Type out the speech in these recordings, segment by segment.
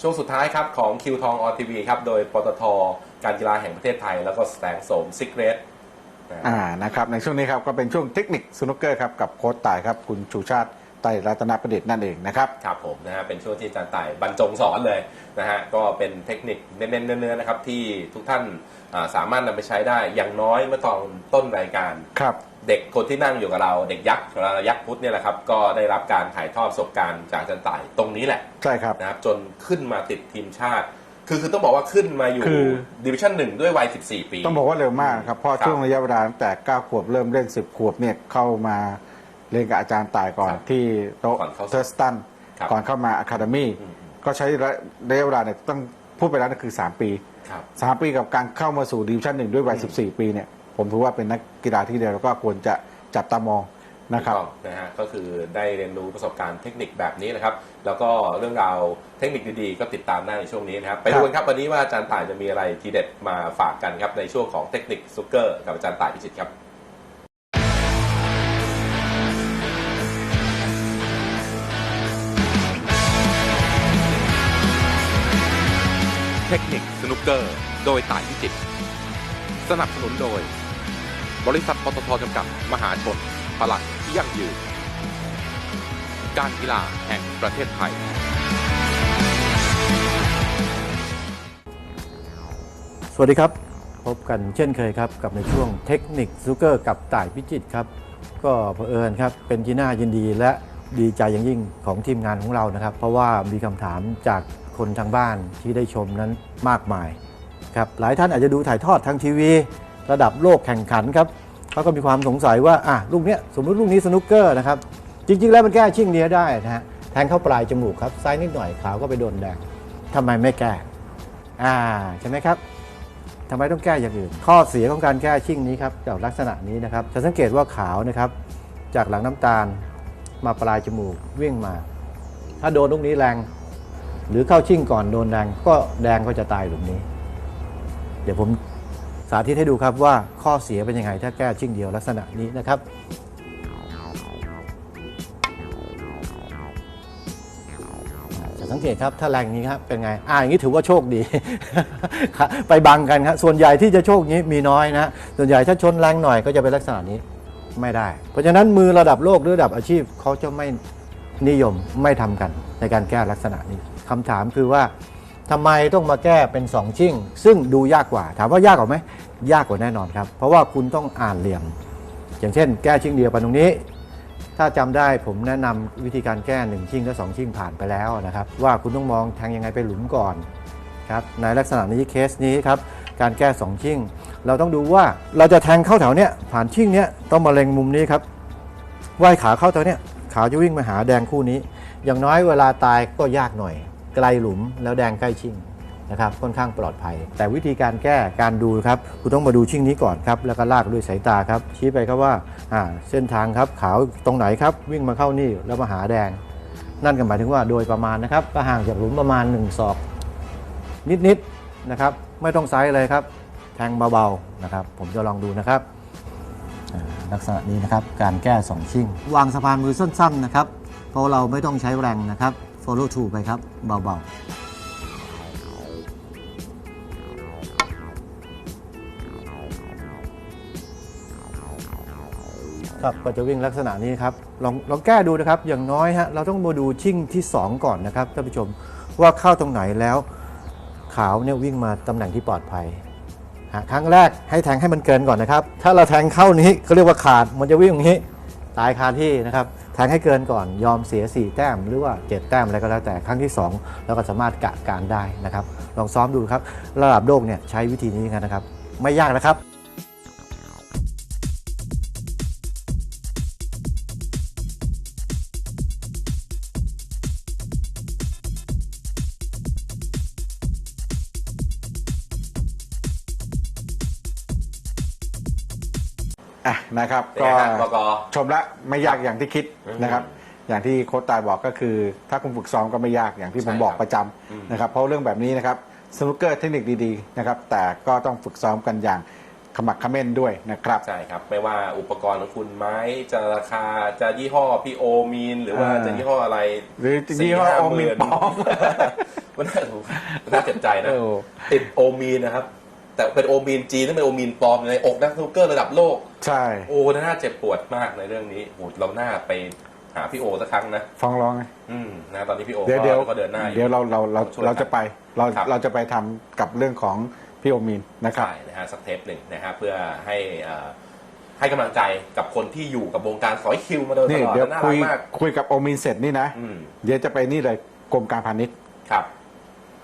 ช่วงสุดท้ายครับของคิวทองออนทีวีครับโดยปตทการกีฬาแห่งประเทศไทย แล้วก็สแตงโสมซิกเรตอ่านะครับในช่วงนี้ครับก็เป็นช่วงเทคนิคสนุกเกอร์ครับกับโค้ชต่ายครับคุณชูชาติไตรรัตนประดิษฐ์นั่นเองนะครับครับผมนะฮะเป็นช่วงที่อาจารย์ต่ายบรรจงสอนเลยนะฮะก็เป็นเทคนิคเน้นๆเนื้อๆนะครับที่ทุกท่านอ่าสามารถนำไปใช้ได้อย่างน้อยเมื่อตอนต้นรายการครับ เด็กคนที่นั่งอยู่กับเราเด็กยักษ์เรายักษ์พุทธเนี่ยแหละครับก็ได้รับการถ่ายทอดประสบการณ์จากอาจารย์ต่ายตรงนี้แหละใช่ครับนะครับจนขึ้นมาติดทีมชาติ คือคือต้องบอกว่าขึ้นมาอยู่คือ ดิวิชั่นหนึ่งด้วยวัย 14 ปี ต้องบอกว่าเร็วมากนะครับเพราะครับช่วงระยะเวลาตั้งแต่ 9 ขวบเริ่มเล่น 10 ขวบเนี่ยเข้ามาเรียนกับอาจารย์ต่ายก่อนครับที่โต๊ะก่อนเข้าเทอร์สตันครับก่อนเข้ามาอะคาเดมี่อืม ก็ใช้ระยะเวลาเนี่ยต้องพูดไปแล้วนะคือ 3 ปี ครับ 3 ปีกับการเข้ามาสู่ดิวิชั่นหนึ่งด้วยวัย 14 ปีเนี่ย ผมถือว่าเป็นนักกีฬาที่เดียวแล้วก็ควรจะจับตามองนะครับถูกต้องนะฮะก็คือได้เรียนรู้ประสบการณ์เทคนิคแบบนี้นะครับ แล้วก็เรื่องราวเทคนิคดีๆ ก็ติดตามได้ในช่วงนี้นะครับไปดูกันครับวันนี้ว่าอาจารย์ต่ายจะมีอะไรทีเด็ดมาฝากกันครับในช่วงของเทคนิคซุกเกอร์กับอาจารย์ต่ายพิจิตรครับเทคนิคสนุกเกอร์ โดยต่ายพิจิตรสนับสนุนโดย บริษัทปตทจำกัด มหาชน พลังที่ยั่งยืน การกีฬาแห่งประเทศไทย สวัสดีครับ พบกันเช่นเคยครับกับในช่วงเทคนิคซูเกอร์กับต่ายพิจิตครับ ก็เผอิญครับเป็นที่น่ายินดีและดีใจอย่างยิ่งของทีมงานของเรานะครับ เพราะว่ามีคำถามจากคนทางบ้านที่ได้ชมนั้นมากมายครับหลายท่านอาจจะดูถ่ายทอดทางทีวี ระดับโลกแข่งขันครับเขาก็มีความสงสัยว่าอะลูกเนี้ยสมมติลูกนี้สนุกเกอร์นะครับจริง ๆ แล้วมันแก้ชิ่งเนี้ยได้นะฮะแทงเข้าปลายจมูกครับซ้ายนิดหน่อยขาวก็ไปโดนแดงทำไมไม่แก้อ่าใช่ไหมครับทำไมต้องแก้อย่างอื่น ข้อเสียของการแก้ชิ่งนี้ครับจากลักษณะนี้นะครับจะสังเกตว่าขาวนะครับจากหลังน้ำตาลมาปลายจมูกวิ่งมา ถ้าโดนลูกนี้แรง หรือเข้าชิ่งก่อนโดนแดงก็แดงก็จะตายหลุมนี้ เดี๋ยวผม สาธิตให้ดูครับว่าข้อเสียเป็นยังไงถ้าแก้ชิ่งเดียวลักษณะนี้นะครับจะสังเกตครับถ้าแรงนี้ครับเป็นไงอ่าอย่างนี้ถือว่าโชคดีครับไปบังกันครับส่วนใหญ่ที่จะโชคนี้มีน้อยนะ ส่วนใหญ่ถ้าชนแรงหน่อยก็จะเป็นลักษณะนี้ไม่ได้ เพราะฉะนั้นมือระดับโลกหรือระดับอาชีพเขาจะไม่นิยมไม่ทำกันในการแก้ลักษณะนี้คำถามคือว่า ทำไมต้องมาแก้เป็นสองชิ่ง ซึ่งดูยากกว่า ถามว่ายากกว่าไหมยากกว่าแน่นอนครับ เพราะว่าคุณต้องอ่านเหลี่ยม อย่างเช่น แก้ชิ่งเดียวไปตรงนี้ ถ้าจำได้ผมแนะนำวิธีการแก้หนึ่งชิ่งและสองชิ่งผ่านไปแล้วนะครับ ว่าคุณต้องมองแทงยังไงไปหลุมก่อนครับในลักษณะนี้เคสนี้ครับการแก้สองชิ่ง เราต้องดูว่าเราจะแทงเข้าแถวเนี้ยผ่านชิ่งเนี้ยต้องมาเล็งมุมนี้ครับว่ายขาเข้าแถวเนี้ยขาจะวิ่งมาหาแดงคู่นี้ อย่างน้อยเวลาตายก็ยากหน่อย ไกลหลุมแล้วแดงใกล้ชิ่งนะครับค่อนข้างปลอดภัย แต่วิธีการแก้การดูครับคุณต้องมาดูชิ่งนี้ก่อนครับแล้วก็ลากด้วยสายตาครับชี้ไปครับว่าอ่าเส้นทางครับขาวตรงไหนครับวิ่งมาเข้านี่แล้วมาหาแดง นั่นก็หมายถึงว่าโดยประมาณนะครับก็ห่างจากหลุมประมาณ1ศอกนิดๆนะครับไม่ต้องไซส์เลยครับ แทงเบาๆนะครับ ผมจะลองดูนะครับลักษณะนี้นะครับการแก้สองชิ่งวางสะพานมือสั้นๆนะครับเพราะเราไม่ต้องใช้แรงนะครับ follow through ไปครับ เบาๆครับก็จะวิ่งลักษณะนี้ครับลองลองแก้ดูนะครับอย่างน้อยฮะเราต้องมาดูชิ่งที่ 2 ก่อนนะครับท่านผู้ชมว่าเข้าตรงไหนแล้ว ขาวเนี่ยวิ่งมาตำแหน่งที่ปลอดภัยครั้งแรกให้แทงให้มันเกินก่อนนะครับ ถ้าเราแทงเข้านี้เขาเรียกว่าขาดมันจะวิ่งอย่างนี้ ตายคาที่นะครับแทงให้เกินก่อนยอมเสีย 4 แต้มหรือว่า 7 แต้มอะไรก็แล้วแต่ครั้งที่ 2 แล้วก็สามารถกะการได้นะครับ ลองซ้อมดูครับ ระดับโลกเนี่ยใช้วิธีนี้กันนะครับ ไม่ยากนะครับ อะนะครับ เป็นก็ไงฮะบกชมละไม่ยากอย่างที่คิดอืมนะครับ อย่างที่โค้ชตายบอกก็คือ ถ้าคุณฝึกซ้อมก็ไม่ยากอย่างที่ผมใช่บอกครับประจอืมำนะครับ เพราะเรื่องแบบนี้นะครับสนุกเกอร์เทคนิคดีๆนะครับ แต่ก็ต้องฝึกซ้อมกันอย่างขมักเขม้นด้วยนะครับ ใช่ครับ ไม่ว่าอุปกรณ์ของคุณไม้จะราคาจะยี่ห้อพี่โอมีน หรือว่าอ่าจะยี่ห้ออะไรหรือยี่ห้อสี่าโอมีนหปลอม มันน่ามันน่าเจ็บใจนะเออติดโอมีนนะครับ แต่เป็นโอมีนจีนนั่นเป็นโอมีนปลอมในอกนักสนุกเกอร์ระดับโลก ใช่ โอ้น่าเจ็บปวดมากในเรื่องนี้โอ้เราหน้าไปหาพี่โอสักครั้งนะ ฟ้องร้องไงอืมนะตอนนี้พี่โอเดี๋ยวเดี๋ยวก็เดินหน้าอยู่เดี๋ยวเราเราเราช่วยกันเราจะไปเราครับ เราจะไปทำกับเรื่องของพี่โอมีนนะครับ ใช่นะฮะสักเทปหนึ่งนะฮะเพื่อให้เอ่อให้กำลังใจกับคนที่อยู่กับวงการสอยคิวมาโดยตนี่ลอดเดี๋ยวน่าคุรัยกมาก คุยกับโอมีนเสร็จนี่นะ อืมเดี๋ยวจะไปนี่เลยกรมการพาณิชย์ครับ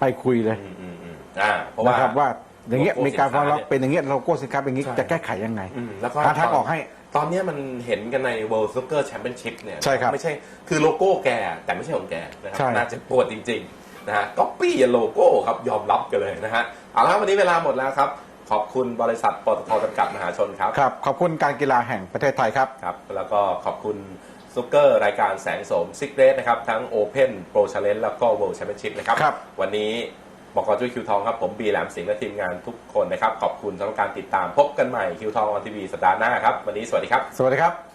ไปคุยเลยอืมอืมอืมอ่าเพราะว่านะครับว่า อย่างเงี้ยโลโก้มีการฟ้องร้องสินค้าเนี่ยเป็นอย่างเงี้ยโลโก้สินค้าเป็นอย่างงี้ใช่ จะแก้ไขยังไงอืมแล้วก็หาทางออกให้ ตอนเนี้ยมันเห็นกันใน World Snooker Championship เนี่ยใช่ครับไม่ใช่คือโลโก้แกแต่ไม่ใช่ของแกนะครัใช่ น่าจะปวดจริงๆนะฮะก๊อปปี้โลโก้ครับยอมรับกันเลยนะฮะเอาละครับวันนี้เวลาหมดแล้วครับ ขอบคุณบริษัทปตทจำกัดมหาชนครับ ครับ ขอบคุณการกีฬาแห่งประเทศไทยครับ ครับแล้วก็ขอบคุณซุกเกอร์รายการแสงโสมซิกเรสนะครับ ทั้ง Open Pro Challenge แล้วก็ World Championship นะครับ ครับ วันนี้ บอกกจุ้ยคิวทองครับ ผมบีแหลมสิงห์และทีมงานทุกคนนะครับ ขอบคุณสำหรับการติดตามพบกันใหม่คิวทองออนทีวีสัปดาห์หน้าครับ วันนี้สวัสดีครับ สวัสดีครับ